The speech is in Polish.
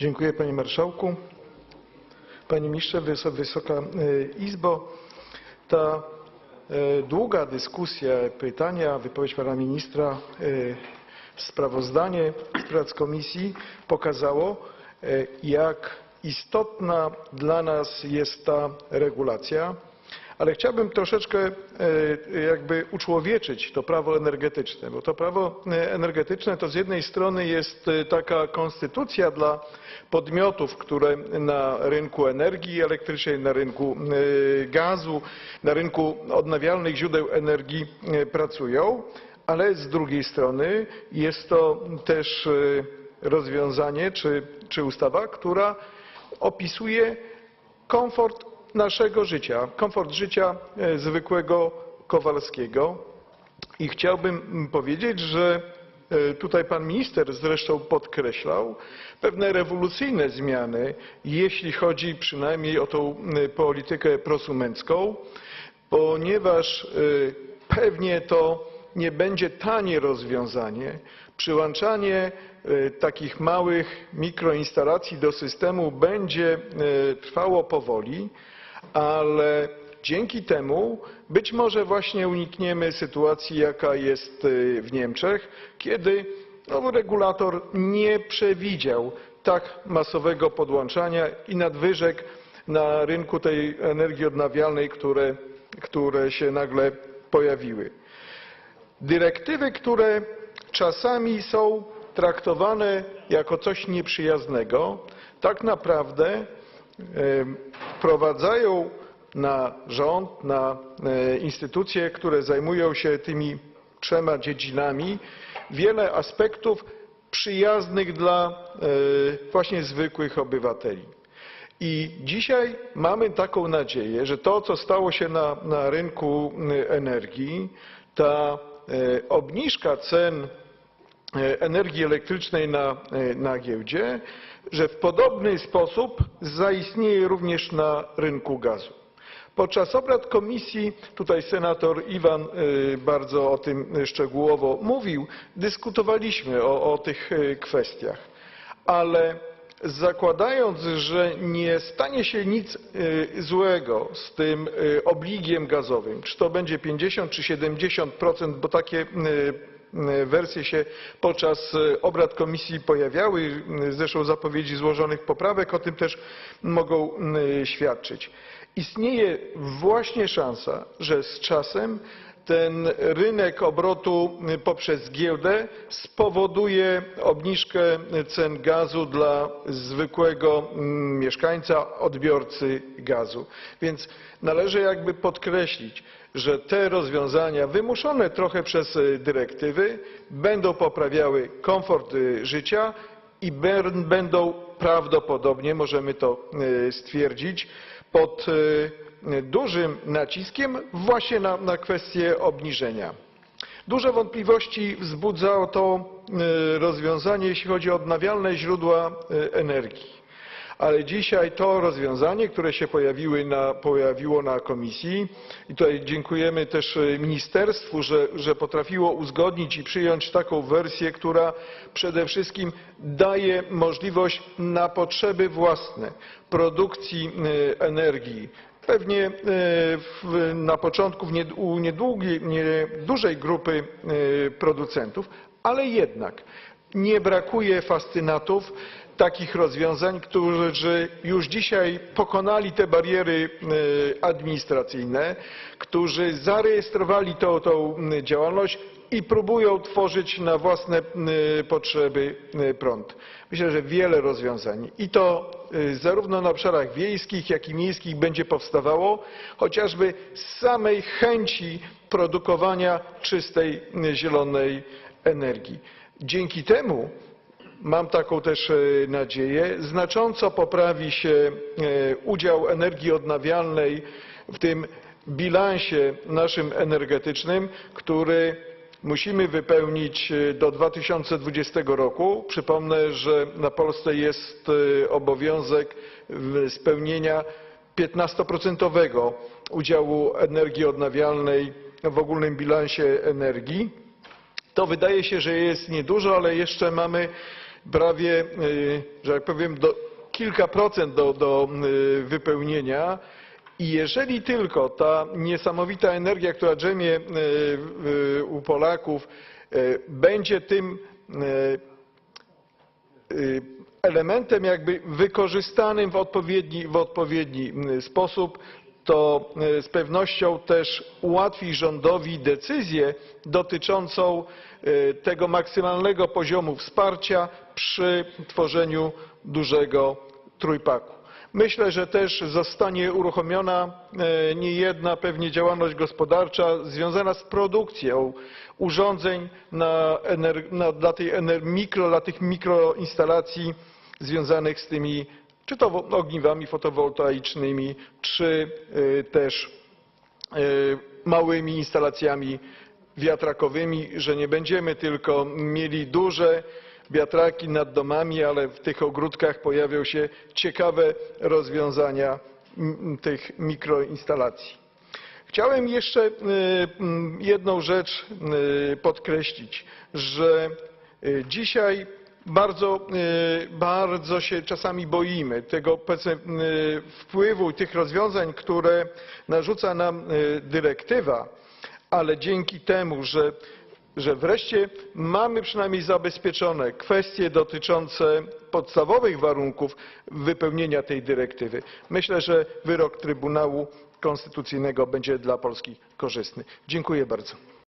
Dziękuję panie marszałku. Panie ministrze, Wys- Wysoka e, Izbo. Ta e, długa dyskusja, pytania, wypowiedź pana ministra, e, sprawozdanie z prac komisji pokazało, jak istotna dla nas jest ta regulacja. Ale chciałbym troszeczkę e, jakby uczłowieczyć to prawo energetyczne, bo to prawo e, energetyczne to z jednej strony jest e, taka konstytucja dla podmiotów, które na rynku energii elektrycznej, na rynku gazu, na rynku odnawialnych źródeł energii pracują, ale z drugiej strony jest to też rozwiązanie czy, czy ustawa, która opisuje komfort naszego życia, komfort życia e, zwykłego Kowalskiego. I chciałbym mm, powiedzieć, że e, tutaj pan minister zresztą podkreślał pewne rewolucyjne zmiany, jeśli chodzi przynajmniej o tą politykę prosumencką, ponieważ e, pewnie to nie będzie tanie rozwiązanie. Przyłączanie takich małych mikroinstalacji do systemu będzie trwało powoli, ale dzięki temu być może właśnie unikniemy sytuacji, jaka jest e, w Niemczech, kiedy no, regulator nie przewidział tak masowego podłączania i nadwyżek na rynku tej energii odnawialnej, które, które się nagle pojawiły. Dyrektywy, które czasami są traktowane jako coś nieprzyjaznego, tak naprawdę wprowadzają na rząd, na e, instytucje, które zajmują się tymi trzema dziedzinami, wiele aspektów przyjaznych dla e, właśnie zwykłych obywateli. I dzisiaj mamy taką nadzieję, że to, co stało się na, na rynku energii, ta e, obniżka cen energii elektrycznej na, e, na giełdzie, że w podobny sposób zaistnieje również na rynku gazu. Podczas obrad komisji, tutaj senator Iwan y, bardzo o tym szczegółowo mówił, dyskutowaliśmy o, o tych kwestiach, ale zakładając, że nie stanie się nic złego z tym obligiem gazowym, czy to będzie 50 czy 70%, bo takie wersje się podczas y, obrad komisji pojawiały, y, zresztą zapowiedzi złożonych poprawek o tym też mogą y, świadczyć. Istnieje właśnie szansa, że z czasem ten rynek obrotu poprzez giełdę spowoduje obniżkę cen gazu dla zwykłego mm, mieszkańca, odbiorcy gazu. Więc należy jakby podkreślić, że te rozwiązania wymuszone trochę przez y, dyrektywy będą poprawiały komfort y, życia i będą prawdopodobnie, możemy to y, stwierdzić, pod y, dużym naciskiem właśnie na, na kwestię obniżenia. Duże wątpliwości wzbudzało to y, rozwiązanie, jeśli chodzi o odnawialne źródła y, energii. Ale dzisiaj to rozwiązanie, które się na, pojawiło na komisji i tutaj dziękujemy też y, ministerstwu, że, że potrafiło uzgodnić i przyjąć taką wersję, która przede wszystkim daje możliwość na potrzeby własne produkcji y, energii. Pewnie w, na początku u niedługiej, nie, dużej grupy producentów, ale jednak nie brakuje fascynatów takich rozwiązań, którzy już dzisiaj pokonali te bariery y, administracyjne, którzy zarejestrowali tą, tą działalność i próbują tworzyć na własne potrzeby prąd. Myślę, że wiele rozwiązań i to y, zarówno na obszarach wiejskich, jak i miejskich będzie powstawało, chociażby z samej chęci produkowania czystej, zielonej energii. Dzięki temu Mam taką też e, nadzieję. Znacząco poprawi się e, udział energii odnawialnej w tym bilansie naszym energetycznym, który musimy wypełnić e, do 2020 roku. Przypomnę, że na Polsce jest obowiązek spełnienia 15% udziału energii odnawialnej w ogólnym bilansie energii. To wydaje się, że jest niedużo, ale jeszcze mamy prawie, y, że tak powiem, do kilka procent do, do y, wypełnienia. I jeżeli tylko ta niesamowita energia, która drzemie y, u Polaków, będzie tym elementem jakby wykorzystanym w odpowiedni, w odpowiedni sposób, to y, z pewnością też ułatwi rządowi decyzję dotyczącą y, tego maksymalnego poziomu wsparcia przy tworzeniu dużego trójpaku. Myślę, że też zostanie uruchomiona e, niejedna pewnie działalność gospodarcza związana z produkcją urządzeń na, na, dla, tej mikro, dla tych mikroinstalacji związanych z tymi czy to ogniwami fotowoltaicznymi, czy e, też e, małymi instalacjami wiatrakowymi, że nie będziemy tylko mieli duże wiatraki nad domami, ale w tych ogródkach pojawią się ciekawe rozwiązania tych mikroinstalacji. Chciałem jeszcze y, jedną rzecz y, podkreślić, że y, dzisiaj bardzo, y, bardzo się czasami boimy tego y, wpływu tych rozwiązań, które narzuca nam y, dyrektywa, ale dzięki temu, że, że wreszcie mamy przynajmniej zabezpieczone kwestie dotyczące podstawowych warunków wypełnienia tej dyrektywy, myślę, że wyrok Trybunału Konstytucyjnego będzie dla Polski korzystny. Dziękuję bardzo.